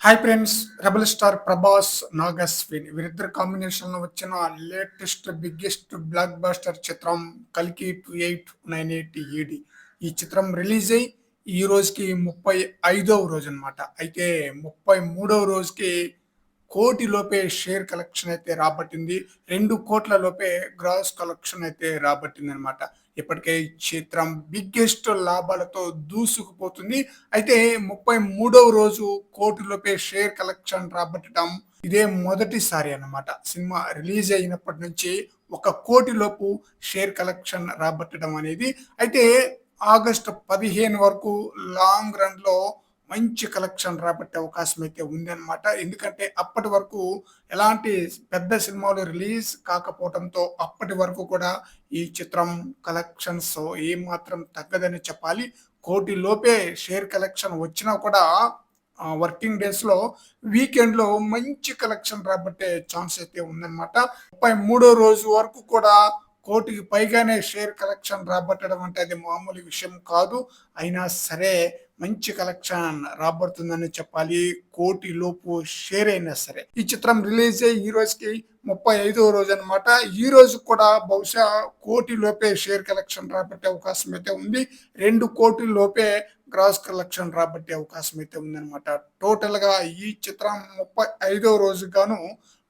Hi friends rebel star Prabhas Nag Ashwin వీరిద్దరు కాంబినేషన్లో వచ్చిన లేటెస్ట్ బిగ్గెస్ట్ బ్లాక్ బాస్టర్ చిత్రం కల్కి టూ ఎయిట్ నైన్ ఎయిట్ ఈడి ఈ చిత్రం రిలీజ్ అయ్యి ఈ రోజుకి ముప్పై ఐదవ రోజు అనమాట అయితే ముప్పై మూడవ రోజుకి కోటి లోపే షేర్ కలెక్షన్ అయితే రాబట్టింది. రెండు కోట్ల లోపే గ్రాస్ కలెక్షన్ అయితే రాబట్టింది అనమాట ఇప్పటికే ఈ చిత్రం బిగ్గెస్ట్ లాభాలతో దూసుకుపోతుంది. అయితే ముప్పై మూడవ రోజు కోటి లోపే షేర్ కలెక్షన్ రాబట్టడం ఇదే మొదటిసారి అనమాట సినిమా రిలీజ్ అయినప్పటి నుంచి ఒక కోటి లోపు షేర్ కలెక్షన్ రాబట్టడం అనేది. అయితే ఆగస్టు పదిహేను వరకు లాంగ్ రన్లో మంచి కలెక్షన్ రాబట్టే అవకాశం అయితే ఉందన్నమాట. ఎందుకంటే అప్పటి వరకు ఎలాంటి పెద్ద సినిమాలు రిలీజ్ కాకపోవడంతో అప్పటి వరకు కూడా ఈ చిత్రం కలెక్షన్స్ ఏమాత్రం మాత్రం తగ్గదని చెప్పాలి. కోటి లోపే షేర్ కలెక్షన్ వచ్చినా కూడా వర్కింగ్ డేస్లో వీకెండ్లో మంచి కలెక్షన్ రాబట్టే ఛాన్స్ అయితే ఉందన్నమాట. ముప్పై మూడో రోజు వరకు కూడా కోటికి పైగానే షేర్ కలెక్షన్ రాబట్టడం అంటే అది మామూలు విషయం కాదు. అయినా సరే మంచి కలెక్షన్ రాబడుతుందని చెప్పాలి. కోటి లోపు షేర్ అయినా సరే. ఈ చిత్రం రిలీజ్ అయ్యి ఈ రోజుకి ముప్పై ఐదో రోజు అనమాట ఈ రోజు కూడా బహుశా కోటి లోపే షేర్ కలెక్షన్ రాబట్టే అవకాశం అయితే ఉంది. రెండు కోటి లోపే గ్రాస్ కలెక్షన్ రాబట్టే అవకాశం అయితే ఉందన్నమాట. టోటల్గా ఈ చిత్రం ముప్పై ఐదో రోజు గాను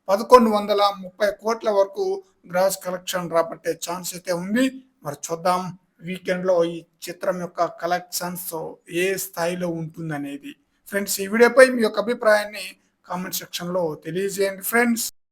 పదకొండు వందల ముప్పై కోట్ల వరకు గ్రాస్ కలెక్షన్ రాబట్టే ఛాన్స్ అయితే ఉంది. మరి చూద్దాం. వీకెండ్లో ఈ చిత్రం యొక్క కలెక్షన్స్ ఏ స్థాయిలో ఉంటుందనేది. ఫ్రెండ్స్ ఈ వీడియోపై మీ యొక్క అభిప్రాయాన్ని కామెంట్ సెక్షన్లో తెలియజేయండి. ఫ్రెండ్స్